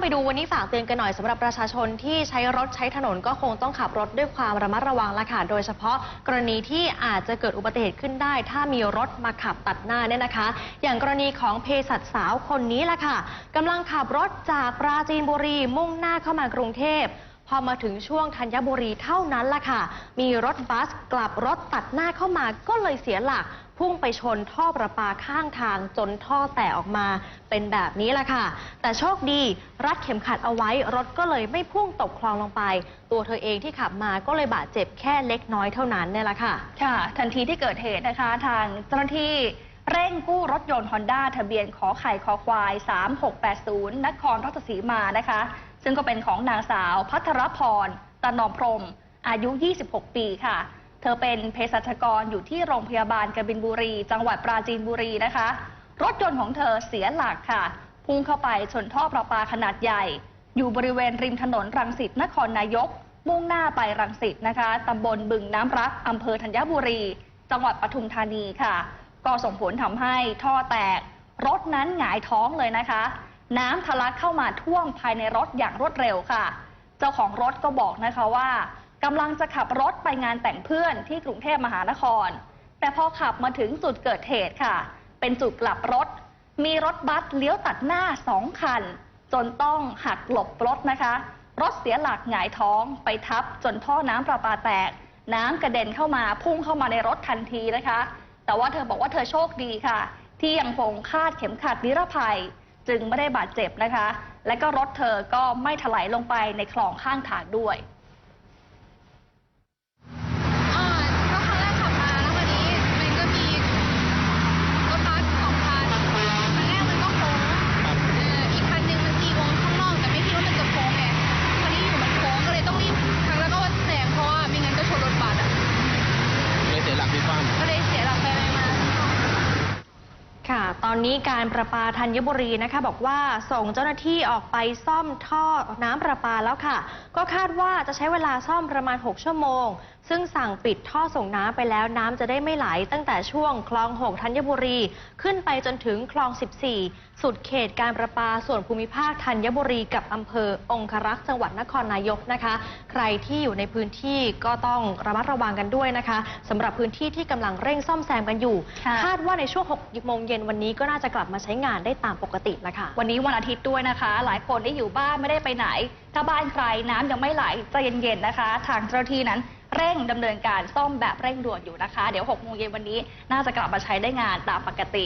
ไปดูวันนี้ฝากเตือนกันหน่อยสำหรับประชาชนที่ใช้รถใช้ถนนก็คงต้องขับรถด้วยความระมัดระวังละค่ะ โดยเฉพาะกรณีที่อาจจะเกิดอุบัติเหตุขึ้นได้ ถ้ามีรถมาขับตัดหน้าเนี่ยนะคะ อย่างกรณีของเภสัชสาวคนนี้ละค่ะกำลังขับรถจากปราจีนบุรีมุ่งหน้าเข้ามากรุงเทพ พอมาถึงช่วงธัญบุรีเท่านั้นล่ะค่ะ มีรถบัสกลับรถตัดหน้าเข้ามาก็เลยเสียหลัก พุ่งไปชนท่อประปาข้างทางจนท่อแตกออกมาเป็นแบบนี้ล่ะค่ะ แต่โชคดีรัดเข็มขัดเอาไว้ รถก็เลยไม่พุ่งตกคลองลงไป ตัวเธอเองที่ขับมาก็เลยบาดเจ็บแค่เล็กน้อยเท่านั้นเนี่ยแหละค่ะ ค่ะ ทันทีที่เกิดเหตุนะคะ ทางเจ้าหน้าที่เร่งกู้รถยนต์ฮอนด้าทะเบียนขอไข่คอควาย 3680 นครราชสีมานะคะซึ่งก็เป็นของนางสาวพัทรพรตนอมพรม อายุ 26 ปีค่ะ เธอเป็นเภสัชกรอยู่ที่โรงพยาบาลกบินบุรี จังหวัดปราจีนบุรีนะคะ รถยนต์ของเธอเสียหลักค่ะ พุ่งเข้าไปชนท่อประปาขนาดใหญ่ อยู่บริเวณริมถนนรังสิตนครนายก มุ่งหน้าไปรังสิตนะคะตำบลบึงน้ำรักอำเภอธัญบุรี จังหวัดปทุมธานีค่ะ ก็ส่งผลทำให้ท่อแตก รถนั้นหงายท้องเลยนะคะ น้ำทะลักเข้ามาท่วมภายในรถอย่างรวดเร็วค่ะ เจ้าของรถก็บอกนะคะว่ากำลังจะขับรถไปงานแต่งเพื่อนที่กรุงเทพมหานคร แต่พอขับมาถึงจุดเกิดเหตุค่ะ เป็นจุดกลับรถ มีรถบัสเลี้ยวตัดหน้าสองคัน จนต้องหักหลบรถนะคะ รถเสียหลักหงายท้องไปทับจนท่อน้ำประปาแตก น้ำกระเด็นเข้ามาพุ่งเข้ามาในรถทันทีนะคะ แต่ว่าเธอบอกว่าเธอโชคดีค่ะ ที่ยังคงคาดเข็มขัดนิรภัย จึงไม่ได้บาดเจ็บนะคะ และก็รถเธอก็ไม่ถลายลงไปในคลองข้างทางด้วย อ่าก็ครั้งแรกขับมาแล้ววันนี้มันก็มีรถบัสสองคันคันแรกมันก็โค้งเอออีกคันหนึงมันตีวงข้างนอกแต่ไม่คิดว่ามันจะโค้งไงคราวนี้อยู่มันโค้งก็เลยต้องรีบครั้งแล้วก็แซงเพราะว่าไม่งั้นก็ชนรถบัสอะ เลยเสียหลักพลิกคว่ำ ก็เลยเสียหลักไปเลยมา ค่ะ ตอนนี้การประปาธัญบุรีนะคะ บอกว่าส่งเจ้าหน้าที่ออกไปซ่อมท่อน้ำประปาแล้วค่ะ ก็คาดว่าจะใช้เวลาซ่อมประมาณ 6 ชั่วโมง ซึ่งสั่งปิดท่อส่งน้ำไปแล้วน้ำจะได้ไม่ไหล ตั้งแต่ช่วงคลอง 6 ธัญบุรี ขึ้นไปจนถึงคลอง 14 สุดเขตการประปาส่วนภูมิภาคธัญบุรีกับอำเภอองครักษ์จังหวัดนครนายกนะคะ ใครที่อยู่ในพื้นที่ก็ต้องระมัดระวังกันด้วยนะคะสำหรับพื้นที่ที่กำลังเร่งซ่อมแซมกันอยู่ค่ะคาดว่าในช่วง 6 โมงเย็นวันนี้ก็น่าจะกลับมาใช้งานได้ตามปกติแล้วค่ะ วันนี้วันอาทิตย์ด้วยนะคะ หลายคนได้อยู่บ้านไม่ได้ไปไหน ถ้าบ้านใครน้ำยังไม่ไหลใจเย็นๆนะคะ ทางเจ้าหน้าที่นั้นเร่งดำเนินการซ่อมแบบเร่งด่วนอยู่นะคะ เดี๋ยว6โมงเย็นวันนี้น่าจะกลับมาใช้ได้งานตามปกติ